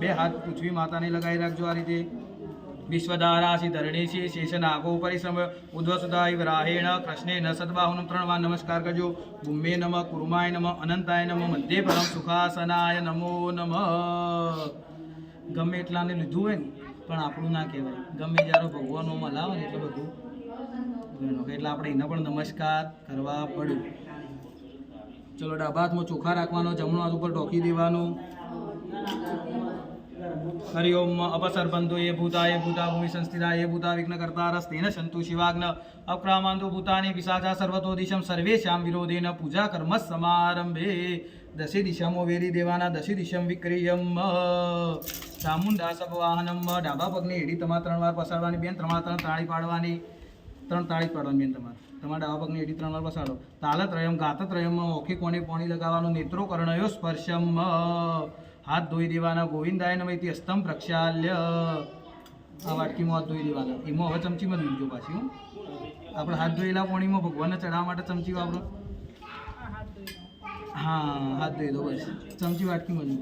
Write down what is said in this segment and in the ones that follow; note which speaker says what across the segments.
Speaker 1: બે હાથ પૃથ્વી માતાને લગાવી રાખજો આ રીતે. વિશ્વધારાસી ધરણીસી શેષનાગો પરિશ્રમ ઉદ્વસુદાય રાહેણ કૃષ્ણેન સદબાહુનું ત્રણ વાર નમસ્કાર કરજો. ગુમ્મે નમ, કુર્માય નમ, અનંતાય નમ, મધ્ય પરમ સુખાસનાય નમો નમ. ગમે એટલાને લીધું હોય ને, પણ આપણું ના કહેવાય. ગમે જ્યારે ભગવાનોમાં લાવે ને એટલે બધું. એટલે આપણે એને પણ નમસ્કાર કરવા પડ્યું ચલો ડાબા હાથમાં ચોખા રાખવાનો, જમણો હાથ ઉપર ટોકી દેવાનું. हरि ओम अपसर बंधु ये भूताय भूता भूमि संस्थिता ये भूता विघ्न कर्ता रस्तेन शंतु शिवाग्न अक्रामांतो भूतानि पिशाचा सर्वतो दिशम सर्वेषां विरोधेन पूजा कर्म समारंभे दशे दिशामो वेरी દેવાના દશે દિશમ વિક્રિયમ ચામુંડા સભવાહનમ ડાબા પગની એડી તમા ત્રણ વાર પસાડવાની બેન ત્રમા ત્રણ તાળી પાડવાની ત્રણ તાળી પાડવાની બેન તમારે. તમારા ડાબા પગને એડી ત્રણ વાર પસાડો તાલત રયમ ગાતત રયમ ઓખી કોણે પોણી લગાવવાનું નેત્રો કર્ણયો સ્પર્શમ હાથ ધોઈ દેવાના ગોવિંદાય નમઃ અસ્તમ પ્રક્ષાલ્ય. આ વાટકીમાં હાથ ધોઈ દેવાના. એમાં હવે ચમચીમાં લીધો પાછી, હું. આપણે હાથ ધોયેલા પોણીમાં ભગવાનને ચડાવવા માટે ચમચી વાપરો. હા, હાથ ધોઈ દો બસ. ચમચી વાટકીમાં જ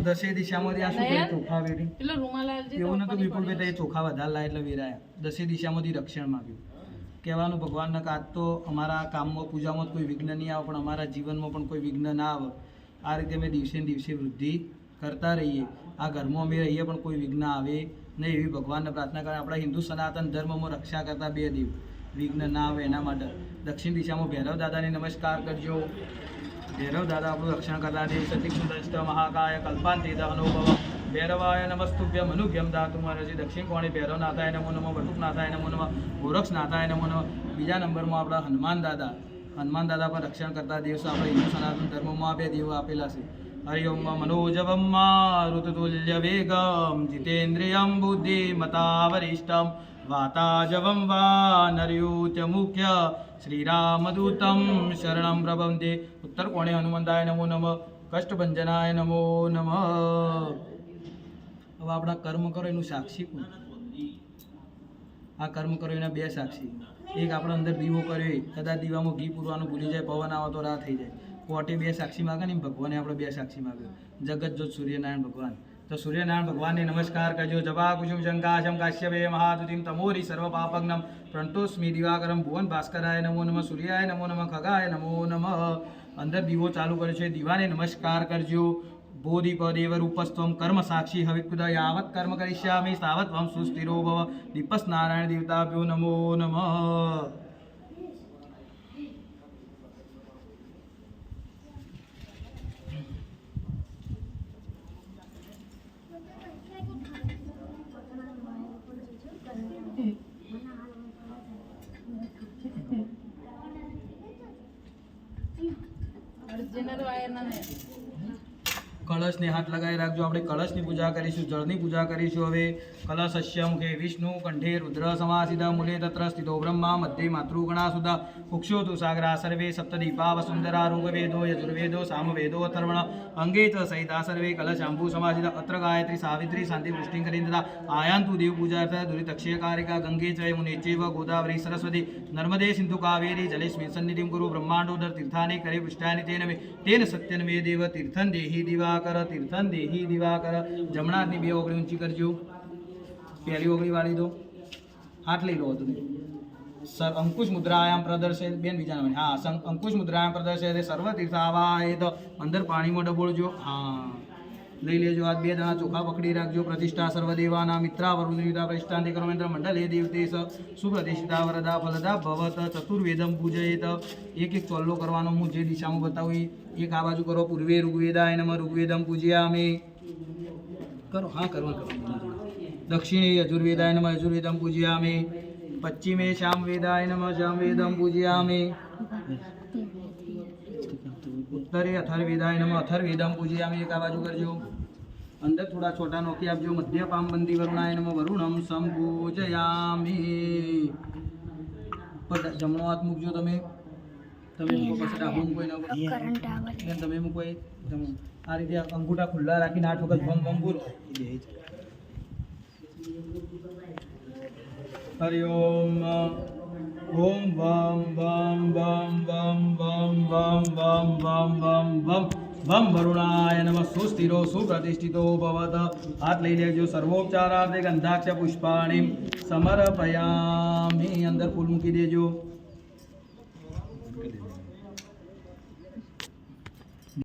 Speaker 1: દસે દિશામાંથી આ શું કરે ચોખા વેરી.
Speaker 2: એટલે રૂમાલાલજી
Speaker 1: એવું નતું
Speaker 2: પડી
Speaker 1: વિપુલ
Speaker 2: પડે.
Speaker 1: ભાઈ ચોખા વધારે લાય એટલે વેરાયા. દસે દિશામાંથી રક્ષણ માગ્યું. કહેવાનું ભગવાનને કે તો અમારા કામમાં પૂજામાં કોઈ વિઘ્ન નહીં આવે પણ અમારા જીવનમાં પણ કોઈ વિઘ્ન ના આવે. આ રીતે અમે દિવસે ને દિવસે વૃદ્ધિ કરતા રહીએ. આ ઘરમાં અમે રહીએ પણ કોઈ વિઘ્ન આવે નહીં. એવી ભગવાનને પ્રાર્થના કરે આપણા હિન્દુ સનાતન ધર્મમાં રક્ષા કરતા બે દેવ. વિઘ્ન ના આવે એના માટે. દક્ષિણ દિશામાં ભૈરવ દાદાને નમસ્કાર કરજો. ભૈરવ દાદા આપણું રક્ષણ કરતા દેવ સતી સુદષ્ટ મહાકાય કલ્પાંતિત અનુભવ. ભવ ભૈરવાય નમસ્તુભ્ય મનુભ્યમ ધાતુ મહારાજી દક્ષિણ કોણે ભૈરવનાથાય નમો નમો વટુકનાથાય નમો નમો, ગોરક્ષ નાથાય નમો નમો. બીજા નંબરમાં આપણા હનુમાન દાદા. હનુમાન દાદા પર રક્ષણ કરતા દેવ આપણે હિન્દુ સનાતન ધર્મમાં બે દેવો આપેલા છે. હરિઓમ મનોજવમ મારુતતુલ્ય વેગમ જીતેન્દ્રિયમ બુદ્ધિમતા વરિષ્ઠમ. વાતાજવમ વા નર્યુત્ય મુખ્ય શ્રીરામદૂતમ શરણમ પ્રબંધે ઉત્તર કોણે હનુમંતાય નમો નમ કષ્ટભંજનાય નમો નમ હવે આપણા કર્મ કરો એનું સાક્ષી કોણ આ કર્મ કરો એના બે સાક્ષી એક આપણે અંદર દીવો કર્યો કદાચ દીવામાં ઘી પૂરવાનું ભૂલી જાય પવન આવે તો રાહ થઈ જાય કોટે બે સાક્ષી માગે ને ભગવાને આપણે બે સાક્ષી માગ્યો જગત જોત સૂર્યનારાયણ ભગવાન તો સૂર્યનારાયણ ભગવાનને નમસ્કાર કરજો. જવા કુસુમ શંકાશમ કાશ્યપે મહાદુતિમ તમોરી સર્વ પાપગ્નમ પ્રંટોસ્મી દિવાકરમ ભુવન ભાસ્કરાય નમો નમઃ, સૂર્યાય નમો નમઃ, ખગાય નમો નમઃ. અંદર દીવો ચાલુ કર્યો છે. દીવાને નમસ્કાર કરજો. બોધિપદેવ રૂપસ્ત્વમ કર્મ સાક્ષી હવિકુદ યાવત કર્મ કરિષ્યામિ તાવત વમ સુસ્થિરો ભવ. દીપસ નારાયણ દેવતાભ્યો નમો નમઃ.
Speaker 2: ഒറിജിനൽ വയറിനാണ്
Speaker 1: કળશને હાથ લગાવી રાખજો. આપણે કળશની પૂજા કરીશું, જળની પૂજા કરીશું હવે. કલશ અશ્યમુખે વિષ્ણુ, કંઠે રુદ્ર, સમાસિદા, મૂલે, તત્ર સ્થિતો બ્રહ્મા, મધ્યે માતૃગણા સુધા કુક્ષોતુ સાગરા, સર્વે, સપ્તદીપા, વસુંધરા, ઋગવેદો, યજુર્વેદો, સામવેદો, અથર્વણ અંગે ચ સહિતા સર્વે કલશાંબુ સમાસિતા અત્ર ગાયત્રી, સાવિત્રી, શાંતિ, પુષ્ટિ કરી તથા આયાંતુ, દેવ પૂજા દુરિતક્ષય, કારિકા, ગંગે, ચય, મુને, ચેવ, ગોદાવરી, સરસ્વતી, નર્મદે, સિંધુ, કાવેરી જલેસ્મિન સન્નિધિમ, ગુરુ બ્રહ્માંડોદર તીર્થાની કરે પુષ્ટાની તેન તેન સત્યન મે દેવ તીર્થન દેહી દિવાકર, તીર્થન, દેહી દિવાકર. જમણા હાથની બે ઓગળી ઊંચી કરજો. પહેલી ઓગળી વાળી દો. હાથ લઈ લો તમે સર, અંકુશ મુદ્રાયામ પ્રદર્શે બેન, બીજા નંબર. હા અંકુશ મુદ્રાયામ પ્રદર્શે સર્વ તીર્થાવાય અંદર પાણીમાં ડબોળજો હા. લઈ લેજો આ બે દાણા ચોખા પકડી રાખજો. પ્રતિષ્ઠા સર્વદેવાના મિત્રા વરુદા પ્રતિષ્ઠાંતિ મંડલ એ દેવતેશ. સુપ્રતિષ્ઠિતા વરદા ફલદા ભવત. ચતુર્વેદમ પૂજયેત. એક એક ચોલ્લો કરવાનો હું જે દિશામાં બતાવું એ એક આ બાજુ કરો, પૂર્વે ઋગ્વેદા એનામાં ઋગ્વેદમ પૂજ્યા અમે કરો, હા કરવા કરો. દક્ષિણે યજુર્વેદા એનામાં યજુર્વેદમ પૂજ્યા અમે પશ્ચિમે શ્યામ વેદા એનામાં શ્યામ વેદમ પૂજ્યા અમે ઉત્તરે અથર્વેદા એનામાં અથર્વેદમ પૂજ્યા અમે એક આ બાજુ કરજો. અંદર થોડા છોટા નોકી આપજો. મધ્ય પામ પામબંધી વરુણા એનામાં વરુણમ સંપૂજયામી જમણો હાથ મૂકજો તમે. તમે મૂકો પછી ડાબો મૂકો એના ઉપર બેન તમે મૂકો એ. આ રીતે અંગૂઠા ખુલ્લા રાખીને આઠ વખત ભમ બમ બોલો હરિ ઓમ ઓમ ભમ ભમ ભમ ભમ ભમ વમ ભમ ભમ ભમ ભમ વમ વરુણાય નમઃ સુસ્થિરો સુપ્રતિષ્ઠિતો ભવત હાથ લઈ લેજો સર્વોપચારાર્થે ગંધાક્ષ પુષ્પાણી સમર્પયામી અંદર ફૂલ મૂકી દેજો